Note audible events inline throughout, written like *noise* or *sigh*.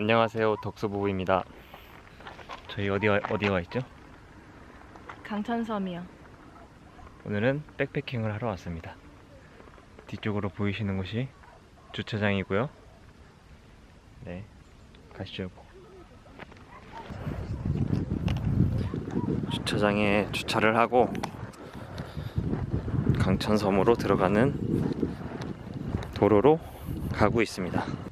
안녕하세요. 덕수부부입니다. 저희 어디 어디 와 있죠? 강천섬이요. 오늘은 백패킹을 하러 왔습니다. 뒤쪽으로 보이시는 곳이 주차장이고요. 네 가시죠. 주차장에 주차를 하고 강천섬으로 들어가는 도로로 가고 있습니다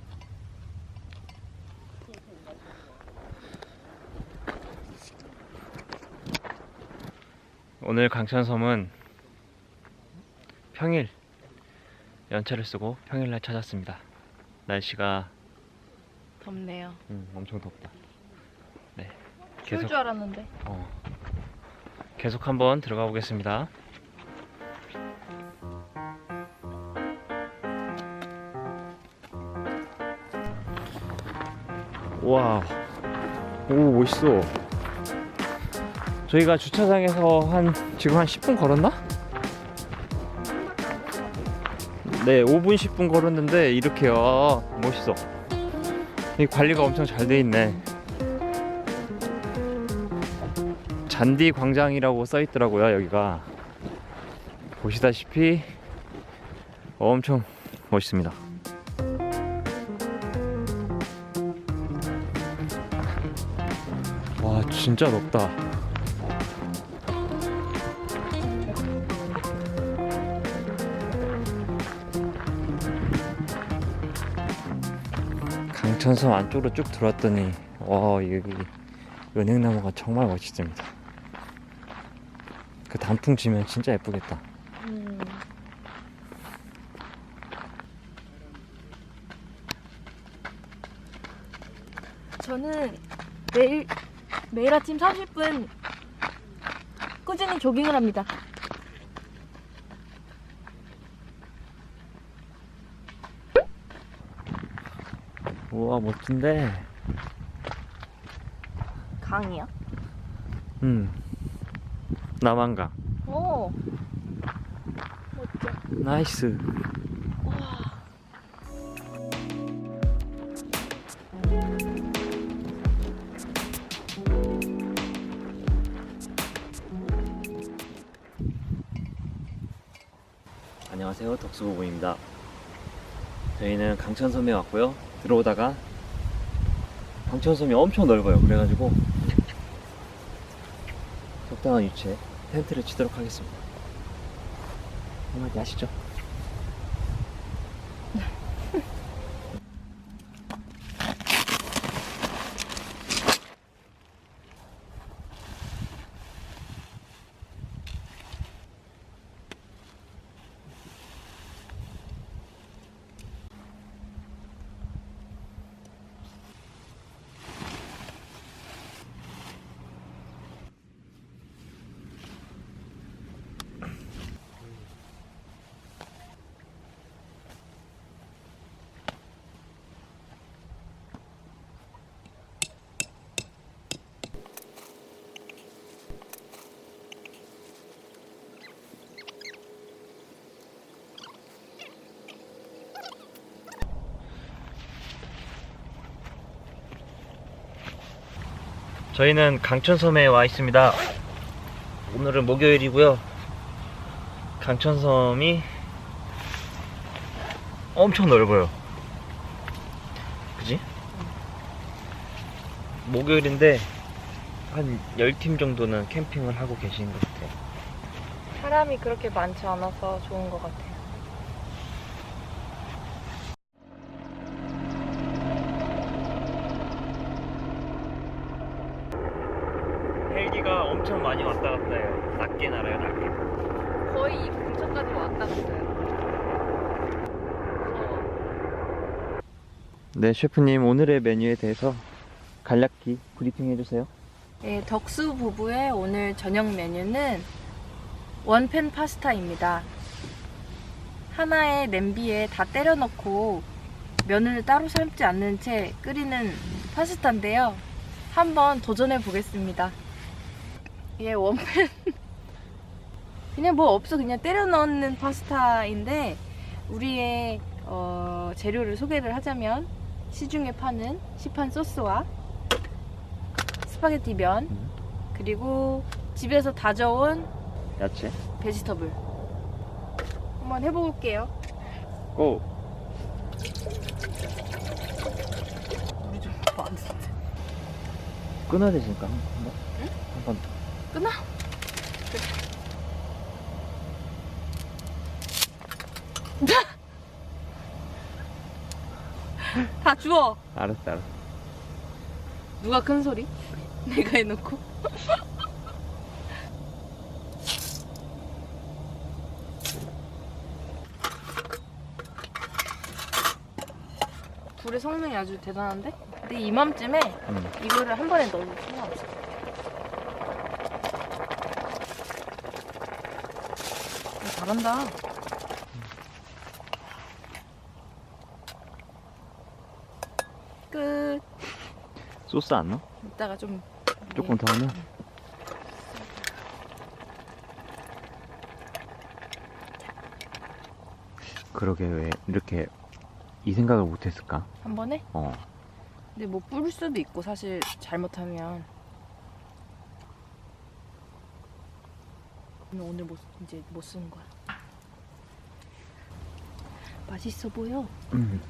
오늘 강천섬은 평일 연차를 쓰고 평일날 찾았습니다. 날씨가 덥네요. 음, 엄청 덥다. 네, 추울 계속 줄 알았는데. 어, 계속 한번 들어가 보겠습니다. 와, 오 멋있어. 저희가 주차장에서 한 지금 한 10분 걸었나? 네, 5분 10분 걸었는데 이렇게요. 아, 멋있어. 이 관리가 엄청 잘 돼 있네. 잔디 광장이라고 써 있더라고요 여기가 보시다시피 엄청 멋있습니다 와 진짜 높다 강천섬 안쪽으로 쭉 들어왔더니 와 여기 은행나무가 정말 멋있습니다 그 단풍 지면 진짜 예쁘겠다. 음. 저는 매일 매일 아침 30분 꾸준히 조깅을 합니다. 우와 멋진데. 강이요? 음. 남한강. 오. 멋져. 나이스. 안녕하세요 덕수부부입니다. 저희는 강천섬에 왔고요. 들어오다가 강천섬이 엄청 넓어요. 그래가지고 적당한 위치에 텐트를 치도록 하겠습니다. 한마디 하시죠. 저희는 강천섬에 와 있습니다. 오늘은 목요일이고요. 강천섬이 엄청 넓어요. 그지? 목요일인데 한 10팀 정도는 캠핑을 하고 계신 것 같아요. 사람이 그렇게 많지 않아서 좋은 것 같아요. 헬기가 엄청 많이 왔다 갔다 해요. 낮게 날아요, 낮게. 거의 이 근처까지 왔다 갔어요. 네, 셰프님 오늘의 메뉴에 대해서 간략히 브리핑 해주세요. 네, 덕수 부부의 오늘 저녁 메뉴는 원팬 파스타입니다. 하나의 냄비에 다 때려 넣고 면을 따로 삶지 않는 채 끓이는 파스타인데요. 한번 도전해 보겠습니다. 예, 원팬. *laughs* 그냥 뭐 없어. 그냥 때려 넣는 파스타인데, 우리의 어, 재료를 소개를 하자면, 시중에 파는 시판 소스와 스파게티 면 음. 그리고 집에서 다져온 야채. 베지터블 한번 해볼게요. 고. 우리 좀 많은데. 끊어야 되니까 한번. 한번. 끊어? 다 주워. 알았어, 알았어. 누가 큰 소리? 내가 해놓고. 불의 성능이 아주 대단한데? 근데 이맘쯤에 음. 이거를 한 번에 넣어도 상관없어. 잘한다. 끝. 소스 안 넣어? 이따가 좀 조금 더 하면? 그러게 왜 이렇게 이 생각을 못했을까? 한 번에? 어. 근데 뭐 뿌릴 수도 있고 사실 잘못하면 그러면 오늘 못 이제 못 쓰는 거야. 맛있어 보여. 음.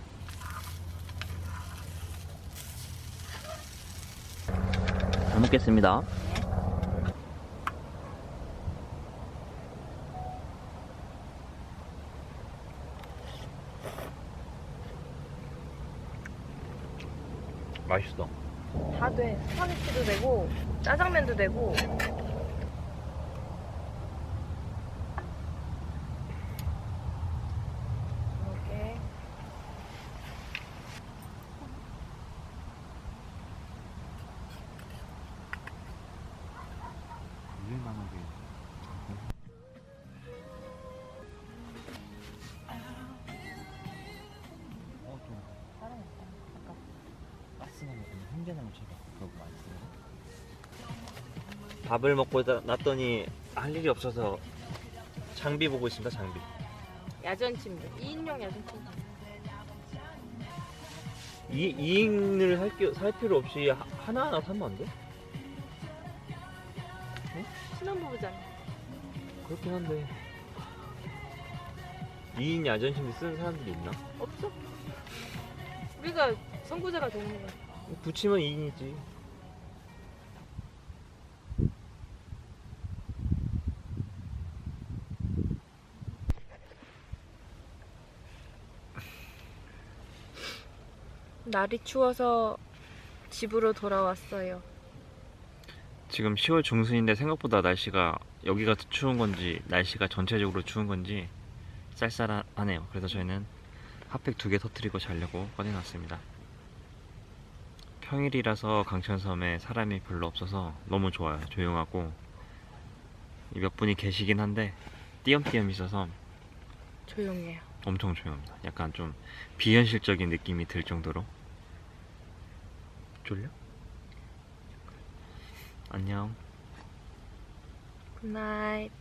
잘 먹겠습니다. 맛있어. 다 돼. 스파게티도 되고 짜장면도 되고. 이렇게 밥을 먹고 나- 났더니 할 일이 없어서 장비 보고 있습니다. 장비. 야전 침대. 2인용 야전 침대. 이 2인을 살, 게- 살 필요 없이 하- 하나하나 사면 안 돼? 신혼부부잖아. 그렇긴 한데 2인 야전침대 쓰는 사람들이 있나? 없어? 우리가 선구자가 되는 거야. 붙이면 2인이지. 날이 추워서 집으로 돌아왔어요. 지금 10월 중순인데 생각보다 날씨가 여기가 더 추운 건지 날씨가 전체적으로 추운 건지 쌀쌀하네요. 그래서 저희는 핫팩 두 개 터트리고 자려고 꺼내놨습니다. 평일이라서 강천섬에 사람이 별로 없어서 너무 좋아요. 조용하고 몇 분이 계시긴 한데 띄엄띄엄 있어서 조용해요. 엄청 조용합니다. 약간 좀 비현실적인 느낌이 들 정도로 졸려? 안녕. 굿나잇.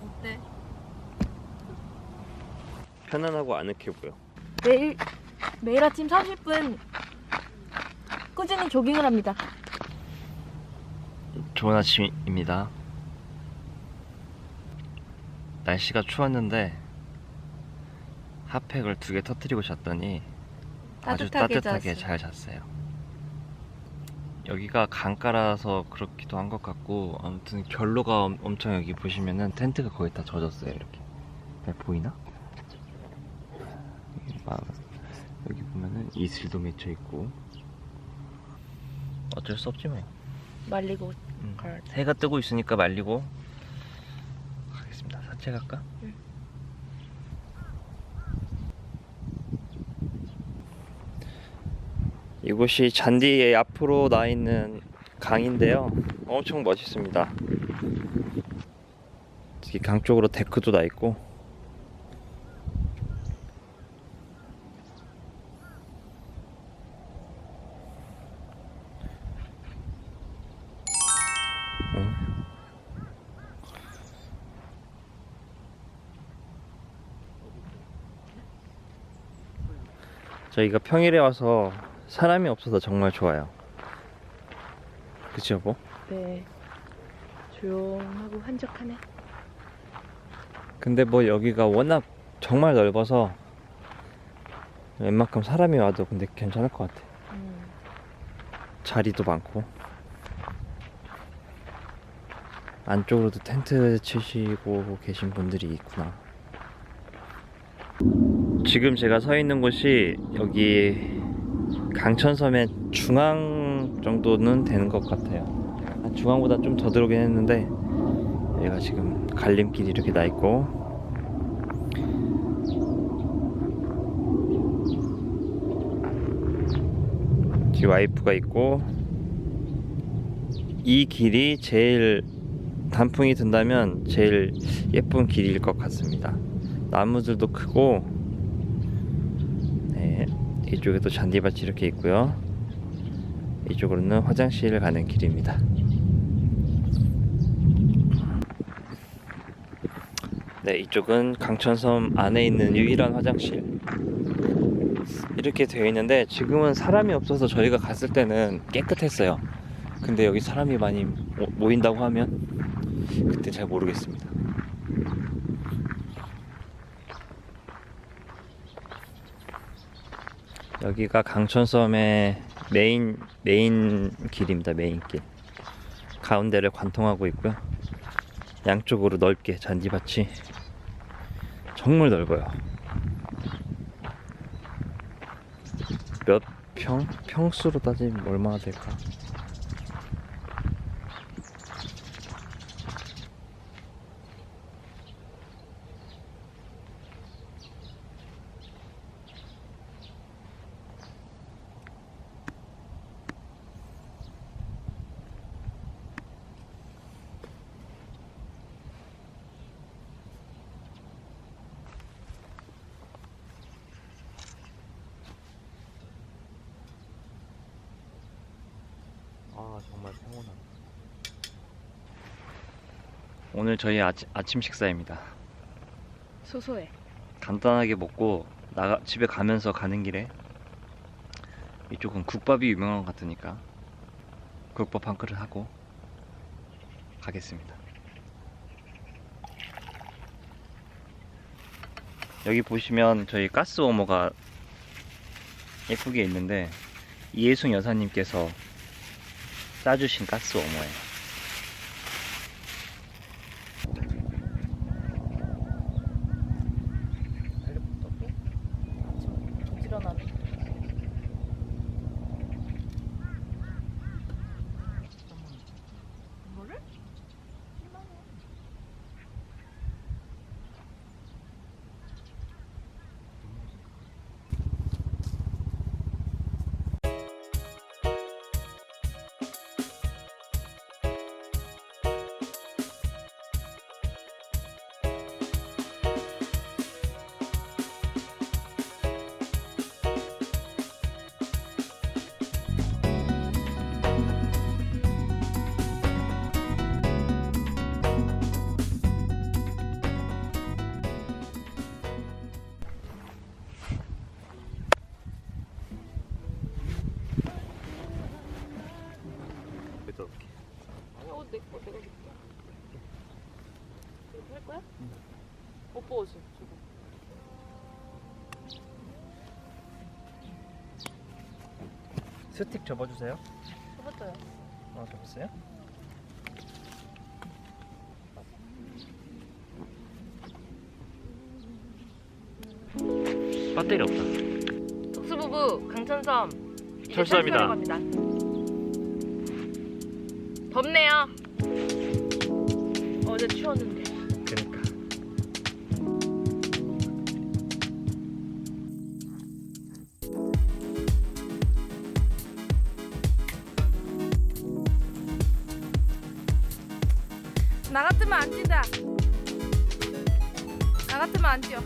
어때? 편안하고 아늑해 보여. 매일 매일 아침 30분 꾸준히 조깅을 합니다. 좋은 아침입니다. 날씨가 추웠는데 핫팩을 두 개 터트리고 잤더니 아주 따뜻하게 따뜻하게. 잘 잤어요. 여기가 강가라서 그렇기도 한 것 같고 아무튼 결로가 엄- 엄청 여기 보시면은 텐트가 거의 다 젖었어요 이렇게 잘 보이나? 여기 보면은 이슬도 맺혀 있고 어쩔 수 없지 뭐. 말리고 음, 가야 돼. 해가 뜨고 있으니까 말리고 가겠습니다. 산책할까? 응. 이곳이 잔디의 앞으로 나 있는 강인데요. 엄청 멋있습니다. 이 강 쪽으로 데크도 나 있고 저희가 평일에 와서 사람이 없어서 정말 좋아요. 그치 여보? 네. 조용하고 한적하네. 근데 뭐 여기가 워낙 정말 넓어서 웬만큼 사람이 와도 근데 괜찮을 것 같아. 음. 자리도 많고 안쪽으로도 텐트 치시고 계신 분들이 있구나. 지금 제가 서 있는 곳이 여기 강천섬의 중앙 정도는 되는 것 같아요. 한 중앙보다 좀 더 들어오긴 했는데 여기가 지금 갈림길이 이렇게 나 있고 뒤 와이프가 있고 이 길이 제일 단풍이 든다면 제일 예쁜 길일 것 같습니다. 나무들도 크고 네, 이쪽에도 잔디밭이 이렇게 있고요. 이쪽으로는 화장실 가는 길입니다. 네, 이쪽은 강천섬 안에 있는 유일한 화장실. 이렇게 되어 있는데 지금은 사람이 없어서 저희가 갔을 때는 깨끗했어요. 근데 여기 사람이 많이 모- 모인다고 하면 그때 잘 모르겠습니다. 여기가 강천섬의 메인 메인 길입니다. 메인 길. 가운데를 관통하고 있고요. 양쪽으로 넓게 잔디밭이 정말 넓어요. 몇 평? 평수로 따지면 얼마나 될까? 아 정말 평온하다. 오늘 저희 아치, 아침 식사입니다. 소소해. 간단하게 먹고 나가 집에 가면서 가는 길에 이쪽은 국밥이 유명한 것 같으니까 국밥 한 그릇 하고 가겠습니다. 여기 보시면 저희 가스 워머가 예쁘게 있는데 이예순 여사님께서 싸주신 가스 워머예요. 스틱 접어주세요. 해봤어요. 아, 접었어요? 배터리 없다. 특수부부 강천섬 이제 철수합니다. 철수하러 갑니다. 덥네요. 어제 추웠는데. 나 같으면 안 뛴다. 나 같으면 안 뛰어.